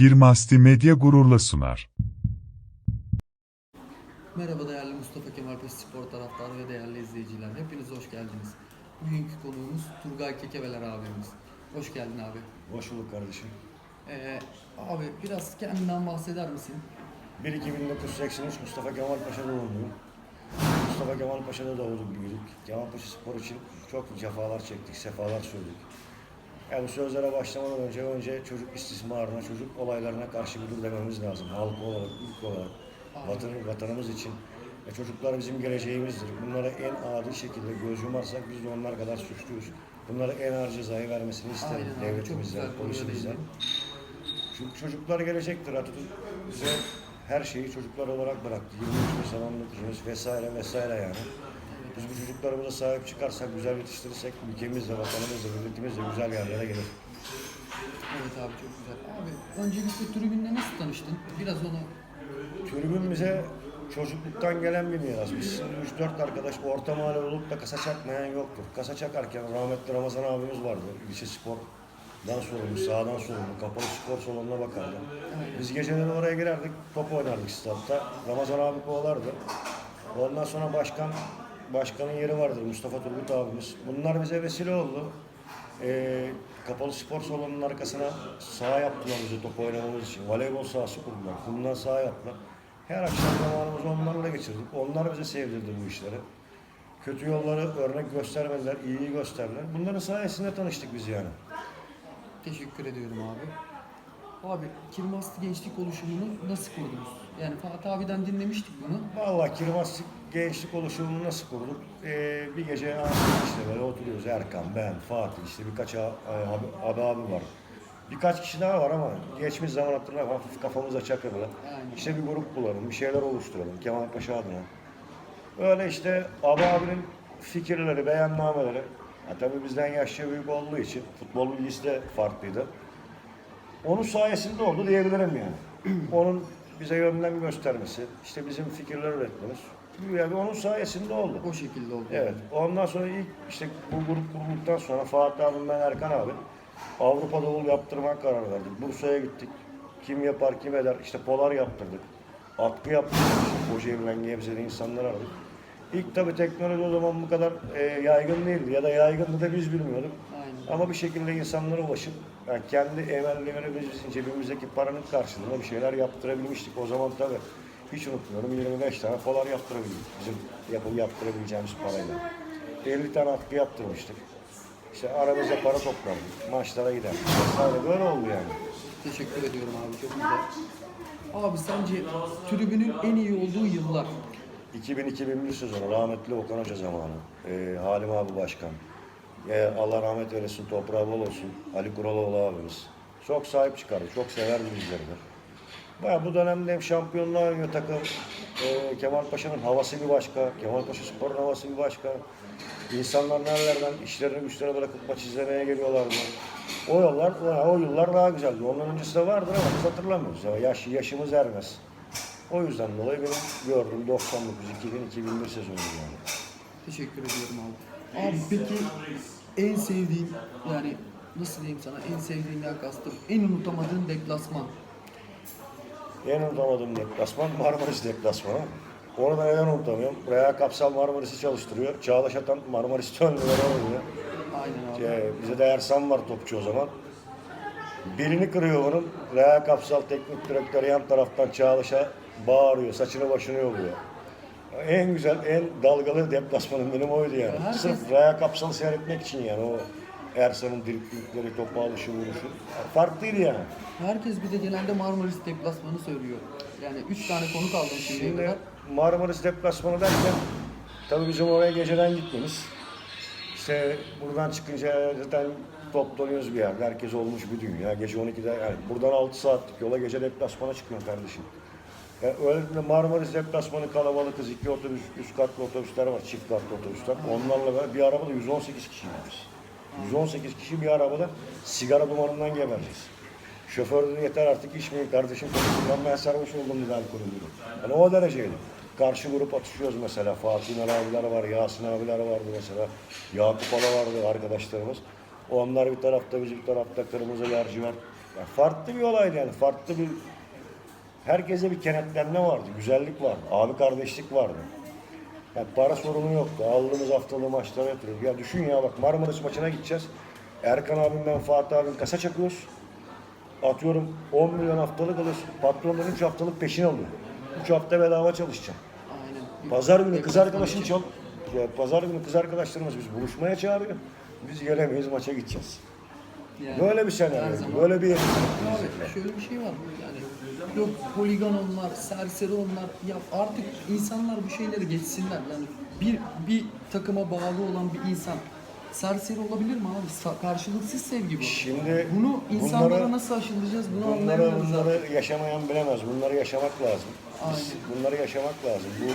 Kirmasti Medya gururla sunar. Merhaba değerli Mustafa Kemal Paşa Spor taraftarı ve değerli izleyiciler. Hepiniz hoş geldiniz. Bugünkü konuğumuz Turgay Kekeveler abimiz. Hoş geldin abi. Hoş bulduk kardeşim. Ee, abi biraz kendinden bahseder misin? 1 2 1983 Mustafa Kemal Paşa doğumluyum. Mustafa Kemal Paşa'da doğduk büyüdük. Kemal Paşa Spor için çok cefalar çektik, sefalar sürdük. Yani bu sözlere başlamadan önce önce çocuk istismarına, çocuk olaylarına karşı bir dur dememiz lazım. Halk olarak, ülke olarak, vatan, vatanımız için. E çocuklar bizim geleceğimizdir. Bunlara en adil şekilde göz yumarsak biz de onlar kadar suçluyuz. Bunlara en ağır cezayı vermesini isterim Aynen devletimizden, polisimizden. Çünkü çocuklar gelecektir. Atatürk bize her şeyi çocuklar olarak bıraktı. 23 Nisan 19 Mayıs vesaire vesaire yani. Biz bu çocuklarımıza sahip çıkarsak, güzel yetiştirirsek ülkemizle, vatanımızla, milletimizle güzel yerlere gelir. Evet abi çok güzel. Abi öncelikle tribünle nasıl tanıştın? Biraz onu Tribün bize çocukluktan gelen bir miras. Biz şimdi 3-4 arkadaş orta mahalle olup da kasa çakmayan yoktur. Kasa çakarken rahmetli Ramazan abimiz vardı. İlçe spordan sorumlu, sağdan sorumlu, kapalı spor salonuna bakardı. Biz geceleri oraya girerdik, top oynardık statta. Ramazan abi kovalardı. Ondan sonra başkan, başkanın yeri vardır Mustafa Turgut abimiz. Bunlar bize vesile oldu. Ee, kapalı spor salonunun arkasına saha yaptılar bize top oynamamız için. Voleybol sahası kurdular. Kumdan saha yaptılar. Her akşam zamanımızı onlarla geçirdik. Onlar bize sevdirdi bu işleri. Kötü yolları örnek göstermediler, iyiyi gösterdiler. Bunların sayesinde tanıştık biz yani. teşekkür ediyorum abi. Abi Kirmastı Gençlik Oluşumu'nu nasıl kurdunuz? Yani Fatih abiden dinlemiştik bunu. Vallahi Kirmas gençlik oluşumunu nasıl kurduk? Ee, bir gece işte böyle oturuyoruz. Erkan, ben, Fatih, işte birkaç abi, abi, abi var. Birkaç kişi daha var ama geçmiş zaman hatırlar hafif kafamıza. Aynen. İşte bir grup bulalım, bir şeyler oluşturalım Kemal Paşa adına. Öyle işte abi abinin fikirleri, beyannameleri. Ha, tabii bizden yaşça büyük olduğu için futbol bilgisi de farklıydı. Onun sayesinde oldu diyebilirim yani. Onun bize yönden göstermesi, işte bizim fikirler üretmemiz. Yani onun sayesinde oldu. O şekilde oldu. Evet. Ondan sonra ilk işte bu grup kurulduktan sonra Fatih abim ben Erkan abi Avrupa Davul yaptırma karar verdik. Bursa'ya gittik. Kim yapar kim eder. İşte polar yaptırdık. Atkı yaptırdık. İşte Kocaeli'den Gebze'de insanlar aradık. İlk tabii teknoloji o zaman bu kadar e, yaygın değildi. Ya da yaygındı da biz bilmiyorduk. Aynen. Ama bir şekilde insanlara ulaşıp yani kendi emellerimizin cebimizdeki paranın karşılığında bir şeyler yaptırabilmiştik. O zaman tabii hiç unutmuyorum 25 tane polar yaptırabildik. Bizim yapıp yaptırabileceğimiz parayla. 50 tane atkı yaptırmıştık. İşte aramızda para toplardık. Maçlara giderdik. Vesaire böyle oldu yani. Teşekkür ediyorum abi çok güzel. Abi sence tribünün en iyi olduğu yıllar? 2000-2001 sezonu rahmetli Okan Hoca zamanı. Ee, Halim abi başkan. Ee, Allah rahmet eylesin, toprağı bol olsun. Ali Kuraloğlu abimiz. Çok sahip çıkardı, çok severdi bizleri de. Baya bu dönemde hem şampiyonluğa oynuyor takım. Ee, Kemal Paşa'nın havası bir başka. Kemal Paşa Spor'un havası bir başka. İnsanlar nerelerden işlerini güçlerini bırakıp maç izlemeye geliyorlardı. O yollar, o yıllar daha güzeldi. Ondan öncesi de vardır ama biz hatırlamıyoruz. Ya yaş, yaşımız ermez. O yüzden dolayı benim gördüğüm 99, 2000, 2001 sezonu yani. Teşekkür ediyorum abi. Abi peki en sevdiğin yani nasıl diyeyim sana en sevdiğinden kastım en unutamadığın deplasman. En unutamadığım deplasman Marmaris deplasmanı. Onu da neden unutamıyorum? Real Kapsal Marmaris'i çalıştırıyor. Çağdaş Atan Marmaris'te önlüğüne oynuyor. Aynen abi. Ee, bize de Ersan var topçu o zaman. Birini kırıyor onun. Real Kapsal teknik direktörü yan taraftan Çağdaş'a bağırıyor. Saçını başını yoluyor. En güzel, en dalgalı deplasmanım benim oydu yani. Herkes- Sırf Real Kapsal'ı seyretmek için yani o Ersan'ın driplikleri, topu alışı, vuruşu. Farklıydı yani. Herkes bir de genelde Marmaris deplasmanı söylüyor. Yani üç tane konuk aldım şimdiye Şimdi kadar. Marmaris deplasmanı derken tabii bizim oraya geceden gitmemiz. İşte buradan çıkınca zaten toplanıyoruz bir yerde. Herkes olmuş bir dünya. Gece 12'de yani buradan 6 saatlik yola gece deplasmana çıkıyor kardeşim. Yani öyle de Marmaris deplasmanı kalabalıkız. iki otobüs, üst katlı otobüsler var, çift katlı otobüsler. Onlarla beraber bir arabada 118 kişiyiz biz. 118 kişi bir arabada sigara dumanından gebereceğiz. Şoför dedi yeter artık içmeyin kardeşim konuşurken ben sarhoş oldum dedi alkolü dedi. Yani o dereceydi. Karşı grup atışıyoruz mesela. Fatih abiler var, Yasin abiler vardı mesela. Yakup Ala vardı arkadaşlarımız. Onlar bir tarafta, biz bir tarafta kırmızı lacivert Ya farklı bir olaydı yani. Farklı bir herkese bir kenetlenme vardı. Güzellik vardı. Abi kardeşlik vardı. Ya para sorunu yoktu. Aldığımız haftalığı maçlara yatırıyoruz. Ya düşün ya bak Marmaris maçına gideceğiz. Erkan abim ben Fatih abim kasa çakıyoruz. Atıyorum 10 milyon haftalık alıyorsun. Patrondan 3 haftalık peşin alıyor. 3 hafta bedava çalışacağım. Pazar günü kız arkadaşın çal ya pazar günü kız arkadaşlarımız biz buluşmaya çağırıyor. Biz gelemeyiz maça gideceğiz. Yani Böyle bir senaryo, böyle bir Abi şöyle bir şey var yani yok poligon onlar, serseri onlar ya artık insanlar bu şeyleri geçsinler yani bir bir takıma bağlı olan bir insan serseri olabilir mi abi? Sa- karşılıksız sevgi bu. Şimdi Bunu insanlara bunları- nasıl aşılayacağız bunu bunları, anlayamıyoruz bunları yaşamayan bilemez. Bunları yaşamak lazım. Biz bunları yaşamak lazım. Bu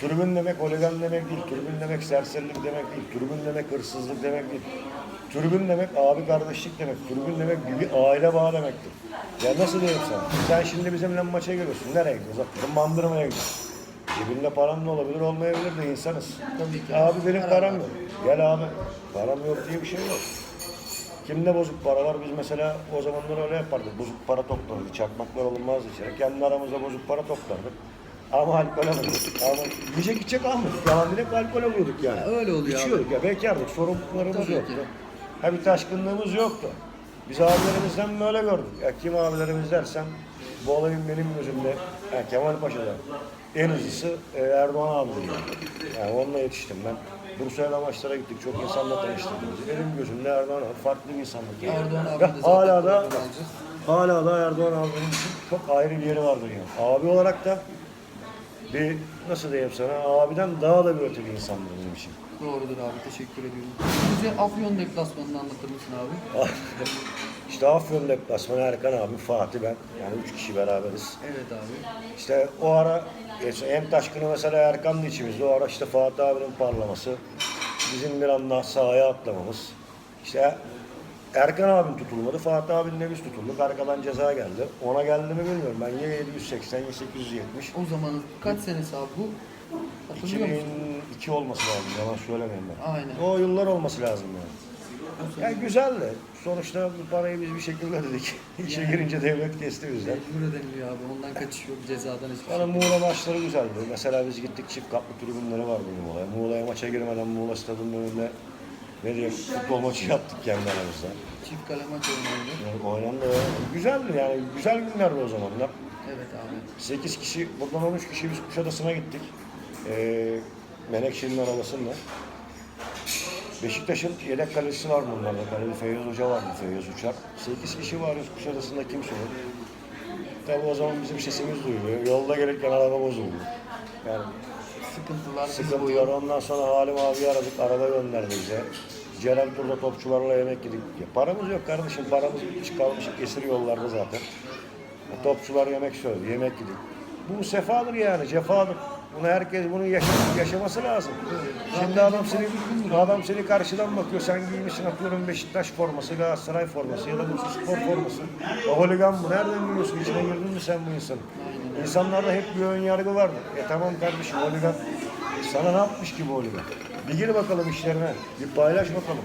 tribün demek holigan demek değil. Tribün demek serserilik demek değil. Tribün demek hırsızlık demek değil. Tribün demek abi kardeşlik demek. Tribün demek bir, aile bağı demektir. Ya nasıl diyeyim sana? Sen şimdi bizimle maça geliyorsun. Nereye gidiyoruz? Atıyorum bandırmaya gidiyoruz. Cebinde paran da olabilir olmayabilir de insanız. Tabii ki. Abi benim Param param yok. Gel abi. Param yok diye bir şey yok. Kimde bozuk para var? Biz mesela o zamanlar öyle yapardık. Bozuk para toplardık. Çakmaklar olmazdı içeri. Kendi aramızda bozuk para toplardık. Ama alkol alıyorduk. Ama yiyecek içecek almıyorduk. Yalan direkt alkol alıyorduk yani. Ya öyle oluyor İçiyorduk ya. Bekardık. Sorumluluklarımız yoktu. Ha bir taşkınlığımız yoktu. Biz abilerimizden böyle gördük. Ya kim abilerimiz dersen bu olayın benim gözümde ya Kemal Paşa'da en hızlısı e, Erdoğan abidir yani. yani. onunla yetiştim ben. Bursa'ya maçlara gittik. Çok insanla tanıştık. biz. Benim gözümde Erdoğan abi farklı bir insanlık. yani. Erdoğan abi Ve hala da hala da Erdoğan abi benim için çok ayrı bir yeri vardır yani. Abi olarak da bir nasıl diyeyim sana abiden daha da bir öte bir insandır benim için. Doğrudur abi teşekkür ediyorum. Bize Afyon deplasmanını anlatır mısın abi? işte Afyon deplasmanı Erkan abi, Fatih ben. Yani üç kişi beraberiz. Evet abi. İşte o ara en taşkını mesela Erkan'dı içimizde. O ara işte Fatih abinin parlaması. Bizim bir anda sahaya atlamamız. İşte Erkan abim tutulmadı. Fatih abinle biz tutulduk. Arkadan ceza geldi. Ona geldi mi bilmiyorum. Ben ya 780 ya 870. O zaman kaç senesi abi bu? Hatırlıyor musun? 2002 olması lazım. Yalan söylemeyeyim ben. Aynen. O yıllar olması lazım yani. Ya güzeldi. Sonuçta bu parayı biz bir şekilde ödedik. İşe Yani. girince devlet kesti bizden. Mecbur ediliyor abi. Ondan kaçış yok. Cezadan hiçbir şey. Yani Muğla maçları güzeldi. Mesela biz gittik çift katlı tribünleri vardı Muğla'ya. Muğla'ya maça girmeden Muğla stadının önünde ne diyeyim futbol maçı yaptık kendi aramızda. Çift kale maç oynandı. Yani oynandı. Güzeldi yani. Güzel günlerdi o zamanlar. Evet abi. 8 kişi, buradan 13 kişi biz Kuşadası'na gittik. Ee, Menekşe'nin arabasıyla. Beşiktaş'ın yedek kalecisi var bunlarda. Kaleci Feyyaz Hoca vardı, Feyyaz Uçar. 8 kişi varız Kuşadası'nda kimse yok. Tabii o zaman bizim sesimiz duyuluyor. Yolda gelirken araba bozuldu. Yani Sıkıntılar, diz sıkıntı boyu. var. Ondan sonra Halim abi aradık, araba gönderdi bize. Ceren Tur'da topçularla yemek yedik. Ya paramız yok kardeşim, paramız bitmiş kalmış esir yollarda zaten. Topçular yemek söyledi, yemek yedik. Bu sefadır yani, cefadır. Bunu herkes bunu yaşa- yaşaması lazım. Şimdi adam seni adam seni karşıdan bakıyor. Sen giymişsin atıyorum Beşiktaş forması, Galatasaray forması ya da Bursa Spor forması. O holigan bu. Nereden biliyorsun? İçine girdin mi sen bu insanın? İnsanlarda hep bir ön yargı vardı. E tamam kardeşim holigan. Sana ne yapmış ki bu holigan? Bir gir bakalım işlerine. Bir paylaş bakalım.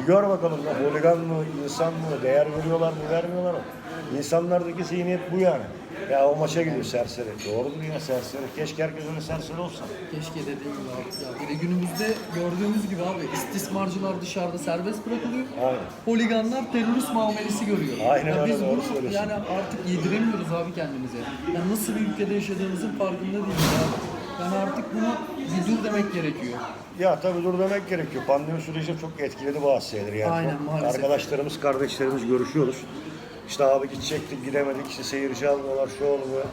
Bir gör bakalım da holigan mı, insan mı, değer veriyorlar mı, vermiyorlar mı? İnsanlardaki zihniyet bu yani. Ya o maça gidiyor serseri. Doğrudur ya serseri. Keşke herkes öyle serseri olsa. Keşke dediğim gibi abi. Ya bir de günümüzde gördüğümüz gibi abi istismarcılar dışarıda serbest bırakılıyor. Aynen. Holiganlar terörist muamelesi görüyor. Aynen ya öyle, biz doğru bunu söylüyorsun. yani artık yediremiyoruz abi kendimize. Yani nasıl bir ülkede yaşadığımızın farkında değiliz abi. Yani artık bunu bir dur demek gerekiyor. Ya tabii dur demek gerekiyor. Pandemi süreci çok etkiledi bazı şeyleri yani. Aynen, maalesef. Arkadaşlarımız, kardeşlerimiz görüşüyoruz. İşte abi gidecektik, gidemedik, işte seyirci almıyorlar, şu olmuyor.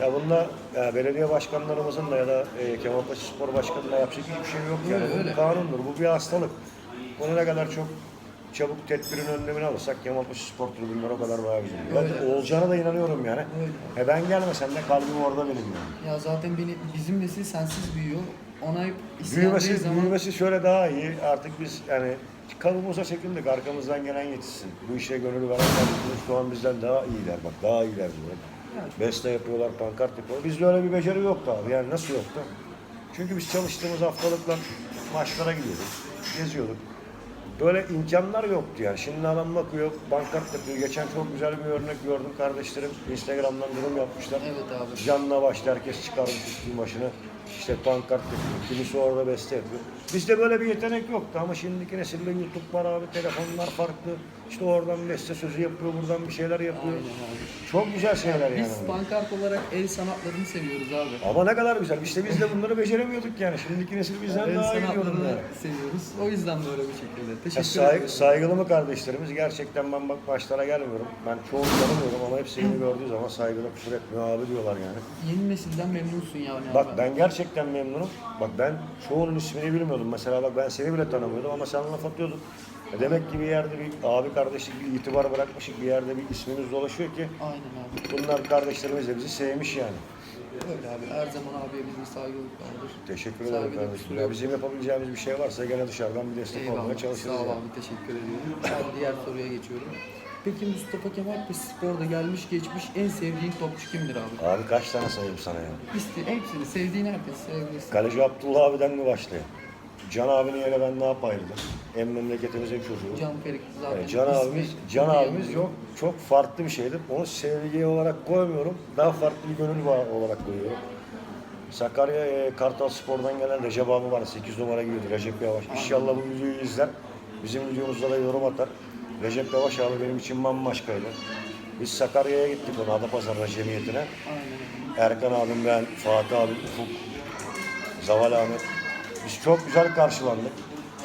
Ya bunda ya belediye başkanlarımızın da ya da e, Kemalpaşa Spor Başkanı'nın da yapacak hiçbir şey yok yani. Öyle, Bu öyle. bir kanundur, bu bir hastalık. Bunu ne kadar çok çabuk tedbirin önlemini alırsak Kemalpaşa Spor Tribünleri o kadar güzel. Öyle. Ben olacağına da inanıyorum yani. Öyle. E ben gelmesem de kalbim orada benim yani. Ya zaten beni, bizim nesil sensiz büyüyor. Ona Büyümesi, zaman büyümesi şöyle daha iyi. Artık biz yani kabuğumuza çekindik. Arkamızdan gelen yetişsin. Bu işe gönül veren kardeşimiz şu an bizden daha iyiler. Bak daha iyiler diyor. Beste yapıyorlar, pankart yapıyorlar. Bizde öyle bir beceri yoktu abi. Yani nasıl yoktu? Çünkü biz çalıştığımız haftalıkla maçlara gidiyorduk. Geziyorduk. Böyle imkanlar yoktu yani. Şimdi adam bakıyor, bankart yapıyor. Geçen çok güzel bir örnek gördüm kardeşlerim. Instagram'dan durum yapmışlar. Evet abi. Canla başla herkes çıkarmış üstün başına. İşte pankart yapıyor. Kimisi orada beste yapıyor. Bizde böyle bir yetenek yoktu ama şimdiki nesilde YouTube var abi, telefonlar farklı. İşte oradan beste sözü yapıyor, buradan bir şeyler yapıyor. Aynen abi. Çok güzel şeyler yani. Biz pankart olarak el sanatlarını seviyoruz abi. Ama ne kadar güzel. İşte biz de bunları beceremiyorduk yani. Şimdiki nesil bizden El daha iyi diyorum sanatlarını yani. seviyoruz. O yüzden böyle bir şekilde. Ya Teşekkür say- ederim. saygılı mı kardeşlerimiz? Gerçekten ben bak başlara gelmiyorum. Ben çoğunu tanımıyorum ama hepsi beni gördüğü zaman saygılı küfür etmiyor abi diyorlar yani. Yeni nesilden memnunsun yani Bak abi. ben gerçekten memnunum. Bak ben çoğunun ismini bilmiyordum. Mesela bak ben seni bile tanımıyordum ama sen laf atıyordun. E demek ki bir yerde bir abi kardeşlik bir itibar bırakmışık. Bir yerde bir ismimiz dolaşıyor ki Aynen abi. bunlar kardeşlerimiz de bizi sevmiş yani. Öyle abi. Her zaman abiye bizim saygılık vardır. Teşekkür ederim Saygıda kardeşim. Ya bizim yapabileceğimiz bir şey varsa gene dışarıdan bir destek olmaya Eyvallah. çalışırız. Sağ ol yani. abi. Teşekkür ediyorum. Hadi diğer soruya geçiyorum. Peki Mustafa Kemal Paşa Spor'da gelmiş geçmiş en sevdiğin topçu kimdir abi? Abi kaç tane sayayım sana ya? İste, hepsini sevdiğin herkes sevebilirsin. Kaleci Abdullah abiden mi başlayayım? Can abinin yerine ben ne yapaydım? En memleketimizin çocuğu. Can Ferik zaten. Yani Can abimiz, Can abimiz yok. Çok farklı bir şeydir. Onu sevgi olarak koymuyorum. Daha farklı bir gönül var olarak koyuyorum. Sakarya e, Kartal Spor'dan gelen Recep abi var. 8 numara giyiyordu Recep Yavaş. İnşallah bu videoyu izler. Bizim videomuzda da yorum atar. Recep Yavaş abi benim için bambaşkaydı. Biz Sakarya'ya gittik onu Adapazarı'na cemiyetine. Erkan abim ben, Fatih abim, Ufuk, Zaval Ahmet. Biz çok güzel karşılandık.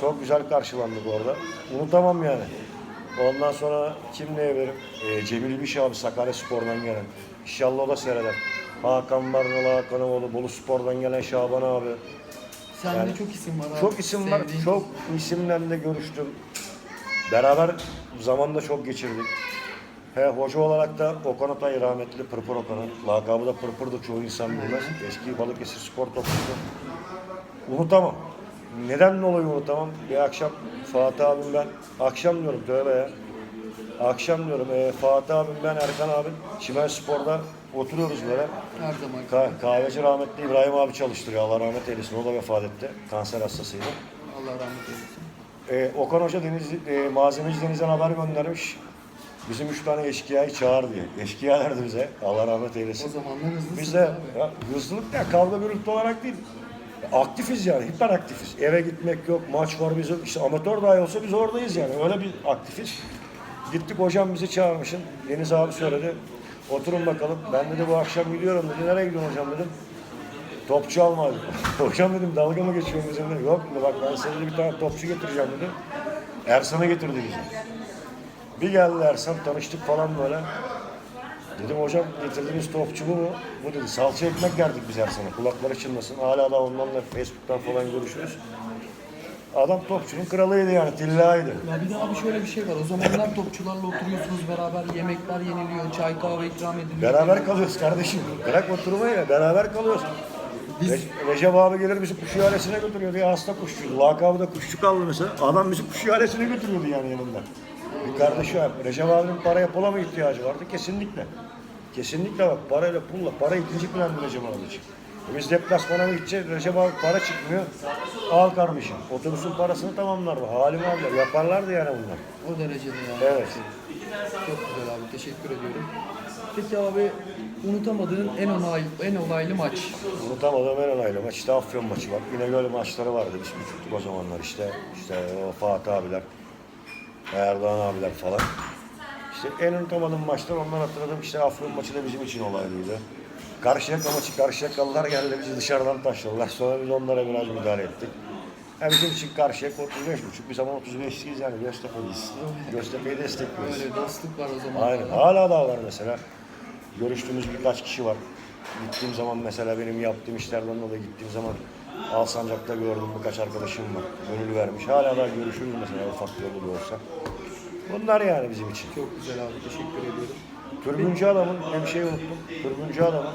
Çok güzel karşılandık orada. Unutamam yani. Ondan sonra kim ne verim? Ee, Cemil İbiş abi Sakarya Spor'dan gelen. İnşallah o da seyreder. Hakan Barnalı, Hakan Oğlu, Bolu Spor'dan gelen Şaban abi. Sende Yani çok isim var abi. Çok isim var. Sevdiğin. Çok isimlerle görüştüm. Beraber zamanda çok geçirdik. He, hoca olarak da Okan Atay rahmetli Pırpır Okan'ı. Lakabı da Pırpır'dı çoğu insan bilmez. Eski Balıkesir spor topçusu. Unutamam. Neden dolayı unutamam? Bir akşam Fatih abim ben, akşam diyorum tövbe ya. Akşam diyorum e, Fatih abim ben, Erkan abim Çimen Spor'da oturuyoruz böyle. Her zaman. Ka- kahveci rahmetli İbrahim abi çalıştırıyor. Allah rahmet eylesin. O da vefat etti. Kanser hastasıydı. Allah rahmet eylesin. Ee, Okan Hoca Deniz, e, malzemeci Deniz'den haber göndermiş. Bizim üç tane eşkıyayı çağır diye. Eşkıya derdi bize. Allah rahmet O eylesin. zamanlar hızlısınız Biz de abi. ya, hızlılık ya kavga gürültü olarak değil. Aktifiz yani, hiperaktifiz. Eve gitmek yok, maç var bizim. işte amatör dahi olsa biz oradayız yani. Öyle bir aktifiz. Gittik hocam bizi çağırmışın. Deniz abi söyledi. Oturun bakalım. Ben dedi bu akşam gidiyorum dedi. Nereye gidiyorsun hocam dedim. Topçu alma dedi. hocam dedim dalga mı geçiyorsun bizimle? Yok dedi bak ben size dedi, bir tane topçu getireceğim dedi. Ersan'ı getirdi bizi. Bir geldi Ersan tanıştık falan böyle. Dedim hocam getirdiğiniz topçu bu mu? Bu dedi salça ekmek yerdik biz Ersan'a kulakları çınlasın. Hala da onlarla Facebook'tan falan görüşürüz. Adam topçunun kralıydı yani tillaydı. Ya bir de abi şöyle bir şey var. O zamanlar topçularla oturuyorsunuz beraber yemekler yeniliyor, çay kahve ikram ediliyor. Beraber kalıyoruz kardeşim. Bırak oturmayı beraber kalıyoruz. Biz- Re- Recep abi gelir bizi kuş ihalesine götürüyordu ya hasta kuşçuydu. Lakabı da kuşçu kaldı mesela. Adam bizi kuş ihalesine götürüyordu yani yanında. Bir kardeşi abi. Recep abinin paraya pula mı ihtiyacı vardı? Kesinlikle. Kesinlikle bak parayla pulla. Para ikinci planda Recep abi için. E biz deplasmana mı gideceğiz? Recep abi para çıkmıyor. Al kardeşim. Otobüsün parasını tamamlardı. Halim abiler. Yaparlardı yani bunlar. O derecede yani. Evet. Çok güzel abi. Teşekkür ediyorum. Peki abi unutamadığın en olaylı, en olaylı maç. Unutamadığım en önemli maç işte Afyon maçı var. İnegöl maçları vardı biz küçüktük o zamanlar işte. İşte o Fatih abiler, Erdoğan abiler falan. İşte en unutamadığım maçlar ondan hatırladım işte Afyon maçı da bizim için olaylıydı. Karşıyaka maçı Karşıyakalılar geldi bizi dışarıdan taşladılar. Sonra biz onlara biraz müdahale ettik. Ha bizim için Karşıyaka 35 buçuk. Biz ama 35'liyiz yani Göztepe'liyiz. Göztepe'yi destekliyoruz. Böyle dostluk var o zaman. Aynen. Hala da var mesela. Görüştüğümüz birkaç kişi var. Gittiğim zaman mesela benim yaptığım işlerden dolayı gittiğim zaman Alsancak'ta gördüğüm birkaç arkadaşım var. Gönül vermiş. Hala da görüşürüz mesela ufak yolu da olsa. Bunlar yani bizim için. Çok güzel abi. Teşekkür ediyorum. Türbüncü adamın, bir şey unuttum. Türbüncü adamın,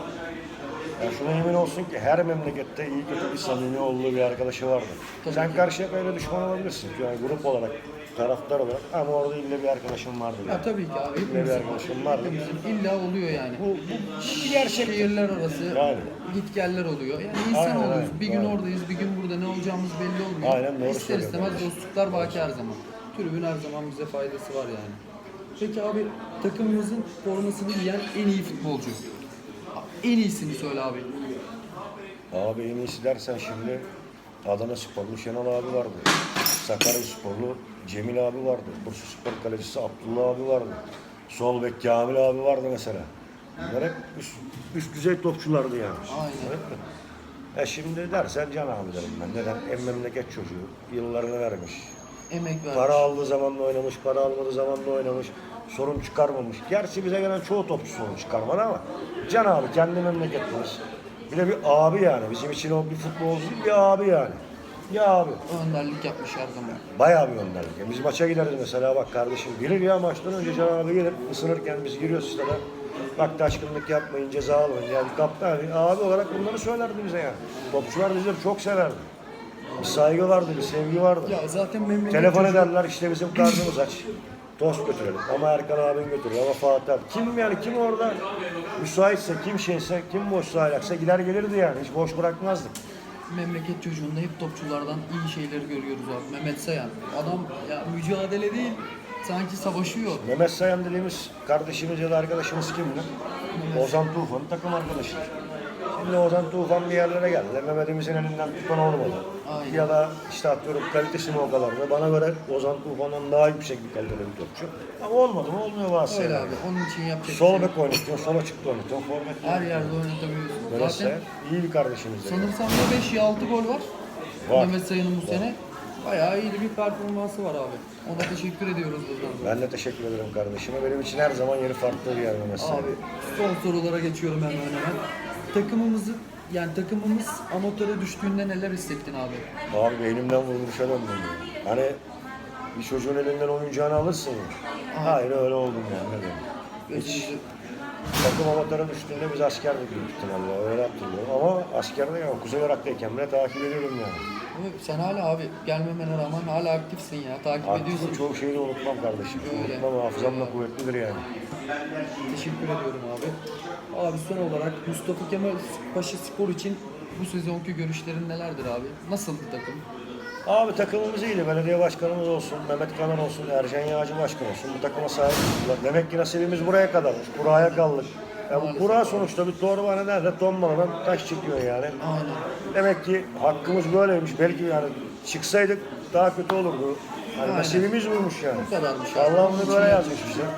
yani şuna emin olsun ki her memlekette iyi kötü bir samimi olduğu bir arkadaşı vardır. Sen karşıya böyle düşman olabilirsin. Yani grup olarak, taraftar olarak ama orada ille bir arkadaşın vardır. Ya Yani. tabii ki abi. İlle bir Hepimizin, arkadaşım vardır. hepimizin illa oluyor yani. Bu, bu, gerçek. Şehirler arası Yani. gitgeller oluyor. Yani insan Aynen, oluyoruz. aynen, bir gün aynen. oradayız, bir gün burada ne olacağımız belli olmuyor. Aynen, doğru İster söylüyorsun istemez dostluklar baki her zaman. tribün her zaman bize faydası var yani. Peki abi takımımızın formasını giyen en iyi futbolcu. En iyisini söyle abi. Abi en iyisi dersen şimdi Adana Sporlu Şenol abi vardı. Sakarya Sporlu Cemil abi vardı. Bursa Spor kalecisi Abdullah abi vardı. Sol bek Kamil abi vardı mesela. Bunlar hep üst, üst düzey topçulardı yani. Aynen. E şimdi dersen Can abi derim ben. Neden? En memleket çocuğu. Yıllarını vermiş. Emek vermiş. Para aldığı zaman da oynamış, para almadığı zaman da oynamış. Sorun çıkarmamış. Gerçi bize gelen çoğu topçu sorun çıkarmadı ama Can abi kendi memleketimiz. Bir de bir abi yani. Bizim için o bir futbolcu bir abi yani. Ya abi. Önderlik yapmış her zaman. Bayağı bir önderlik. Biz maça gideriz mesela bak kardeşim. Gelir ya maçtan önce Can abi gelir. Isınırken biz giriyoruz işte de. Bak taşkınlık yapmayın, ceza almayın. Yani kaptan abi olarak bunları söylerdi bize yani. Topçular bizleri çok severdi. Bir saygı vardı, bir sevgi vardı. Ya zaten memleket Telefon çocuğu- ederler işte bizim karnımız aç. Tost götürelim. Ama Erkan abin götürüyor ama Fatih abi. Kim yani kim orada müsaitse, kim şeyse, kim boş sahilaksa gider gelirdi yani. Hiç boş bırakmazdık. Memleket çocuğunda hep topçulardan iyi şeyleri görüyoruz abi. Mehmet Sayan. Adam ya mücadele değil sanki savaşıyor. Mehmet Sayan dediğimiz kardeşimiz ya da arkadaşımız kimdi? Ozan Tufan'ın takım arkadaşı. Şimdi Ozan Tufan bir yerlere geldi. Mehmet'imizin elinden tutan olmadı. Aynen. Ya da işte atıyorum kalitesi mi o kadar mı? Bana göre Ozan Tufan'dan daha yüksek bir kaliteli bir topçu. Ama olmadı mı? Olmuyor bazı Öyle abi. Onun için yapacak Sol şey yok. bek oynatıyorsun, sol açıkta oynatıyorsun, forvet Her yerde oynatabiliyorsun. Mehmet Zaten Sayan iyi bir kardeşimiz. sanırsam da 5 ya 6 gol var. Var. Mehmet Sayan'ın bu sene. Bayağı iyi bir performansı var abi. Ona teşekkür ediyoruz buradan. Ben de teşekkür ederim kardeşime. Benim için her zaman yeri farklı bir yer Mehmet Sayan. Abi son sorulara geçiyorum hemen hemen. Takımımızı yani takımımız amatöre düştüğünde neler hissettin abi? Abi beynimden vurulmuşa döndüm ya. Hani bir çocuğun elinden oyuncağını alırsın ya. Hayır öyle oldum yani. Ne. Hiç takım amatöre düştüğünde biz askerdik büyük ihtimalle. Öyle hatırlıyorum. Ama askerde yani Kuzey Irak'tayken bile takip ediyorum yani. Ama sen hala abi gelmemene rağmen hala aktifsin ya. Takip ediyorsun. çoğu şeyi unutmam kardeşim. Öyle. Unutmam hafızam da kuvvetlidir yani. Teşekkür ediyorum abi. Abi son olarak Mustafa Kemal Paşa Spor için bu sezonki görüşlerin nelerdir abi? Nasıl bir takım? Abi takımımız iyiydi. Belediye başkanımız olsun, Mehmet Kanan olsun, Ercan Yağcı başkan olsun. Bu takıma sahip. Demek ki nasibimiz buraya kadarmış. Buraya kaldık. Ya bu kura sonuçta bir torba nerede tombala'dan taş çıkıyor yani. Aynen. Demek ki hakkımız böyleymiş. Belki yani çıksaydık daha kötü olurdu. Yani Aynen. nasibimiz buymuş yani. Bu kadarmış. Da için böyle yazmış yok.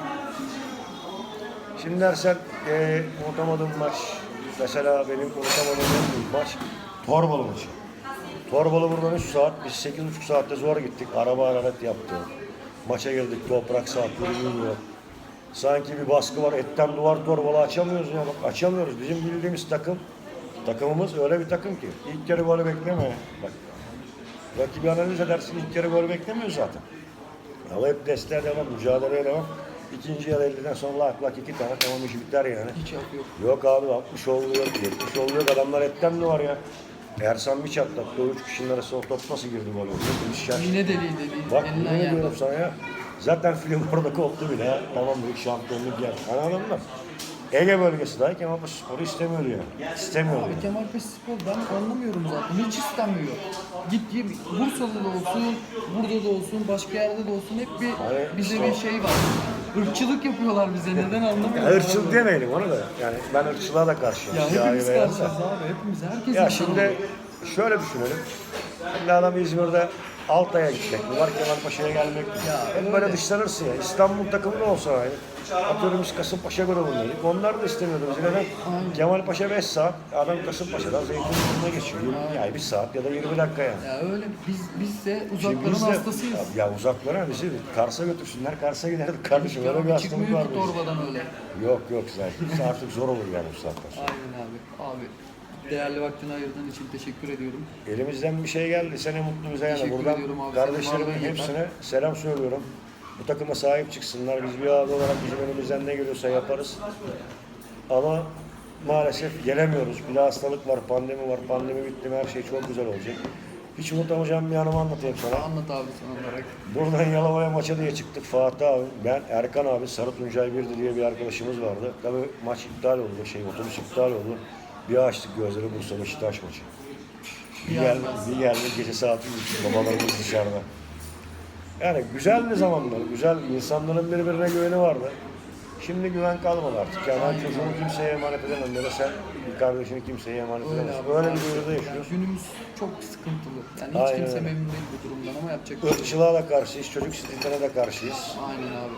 Şimdi dersen e, unutamadığım maç, mesela benim unutamadığım en büyük maç Torbalı maçı. Torbalı buradan 3 saat, biz 8,5 saatte zor gittik. Araba hararet yaptı. Maça girdik, toprak saat, yürüyor. Sanki bir baskı var, etten duvar torbalı açamıyoruz ya bak açamıyoruz. Bizim bildiğimiz takım, takımımız öyle bir takım ki. ilk kere golü bekleme. Bak, rakibi analiz edersin, ilk kere golü beklemiyor zaten. Ama hep desteğe devam, mücadeleye devam. İkinci yarı 50'den sonra lak lak iki tane tamam iş biter yani. Hiç yok yok. Yok abi 60 oluyor, 70 oluyor. Adamlar etten mi var ya? Ersan bir çatlattı. O üç kişinin arasında o top nasıl girdi gol oldu? Yine deli. Bak ne diyorum sana ya. Zaten film orada koptu bile. Tamam büyük şampiyonluk yer. Anladın mı? Ege bölgesi dahi Kemal Paşa Sporu istemiyor yani. İstemiyor Abi yani. Kemal Paşa Spor ben anlamıyorum zaten. Hiç istemiyor. Git git Bursa'da da olsun, burada da olsun, başka yerde de olsun hep bir Hani bize işte bir şey var. Irkçılık yapıyorlar bize. Neden anlamıyorum. Ya ırkçılık demeyelim onu da. Yani ben ırkçılığa da karşıyım. Ya hepimiz karşıyız abi. Hepimiz. Herkes Ya şimdi şöyle düşünelim. Şimdi adam İzmir'de Altay'a gitmek mi var, Kemal Paşa'ya gelmek mi? Ya Hep öyle. böyle dışlanırsın ya. İstanbul takımı da olsa aynı. Atıyorum biz Kasımpaşa grubundaydık. Onlar da istemiyordu bizi. Neden? Kemal Paşa 5 saat, adam Kasımpaşa'dan Zeytinburnu'na geçiyor. Yani bir saat ya da 20 dakika yani. Ya öyle biz bizse Şimdi uzakların biz de, hastasıyız. ya, ya uzaklara bizi Kars'a götürsünler, Kars'a giderdik kardeşim. Öyle bir hastalık çıkmıyor var ki bizde. torbadan öyle. Yok yok zaten. Artık zor olur yani bu saatten sonra. Aynen abi. Abi değerli vaktini ayırdığın için teşekkür ediyorum. Elimizden bir şey geldi. Sene mutlu bize yani. Teşekkür Buradan ediyorum abi. kardeşlerimin Senin varlığın hepsine selam söylüyorum. Bu takıma sahip çıksınlar. Biz bir abi olarak bizim elimizden ne geliyorsa yaparız. Ama maalesef gelemiyoruz. Bir de hastalık var, pandemi var. Pandemi bitti mi her şey çok güzel olacak. Hiç unutamayacağım bir anımı anlatayım sana. Anlat abi son olarak. Buradan Yalova'ya maça diye çıktık. Fatih abi, ben, Erkan abi, Sarı Tuncay Birdi diye bir arkadaşımız vardı. Tabii maç iptal oldu, şey otobüs iptal oldu. Bir açtık gözleri Bursa Beşiktaş maçı. Bir Bir geldi, bir geldi gece saat 3, babalarımız dışarıda. Yani güzeldi zamanlar, güzel. insanların birbirine güveni vardı. Şimdi güven kalmadı artık. Yani ben çocuğumu kimseye emanet edemem ya da sen bir kardeşini kimseye emanet Öyle edemezsin. abi. Böyle bir devirde yaşıyoruz. Günümüz çok sıkıntılı. Yani hiç Aynen kimse öyle. memnun değil bu durumdan ama yapacak bir şey yok. Irkçılığa da karşıyız, çocuk şiddetine de karşıyız. Aynen abi.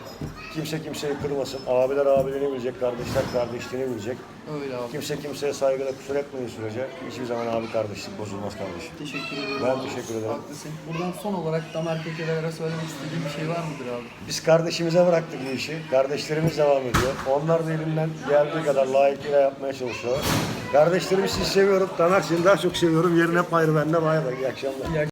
Kimse kimseyi kırmasın. Abiler abiliğini bilecek, kardeşler kardeşliğini bilecek. Öyle abi. Kimse kimseye saygıda kusur etmediği sürece hiçbir zaman abi kardeşlik bozulmaz kardeşim. Teşekkür ederim. Ben teşekkür ederim. Haklısın. Buradan son olarak Damer Tekelere söylemek istediğim bir şey var mıdır abi? Biz kardeşimize bıraktık bu işi. Kardeşlerimiz devam ediyor. Onlar da elinden geldiği kadar layıkıyla yapmaya çalışıyorlar. Kardeşlerimi sizi seviyorum. Tamer seni daha çok seviyorum. Yerin hep ayrı bende. Bay bay. İyi akşamlar.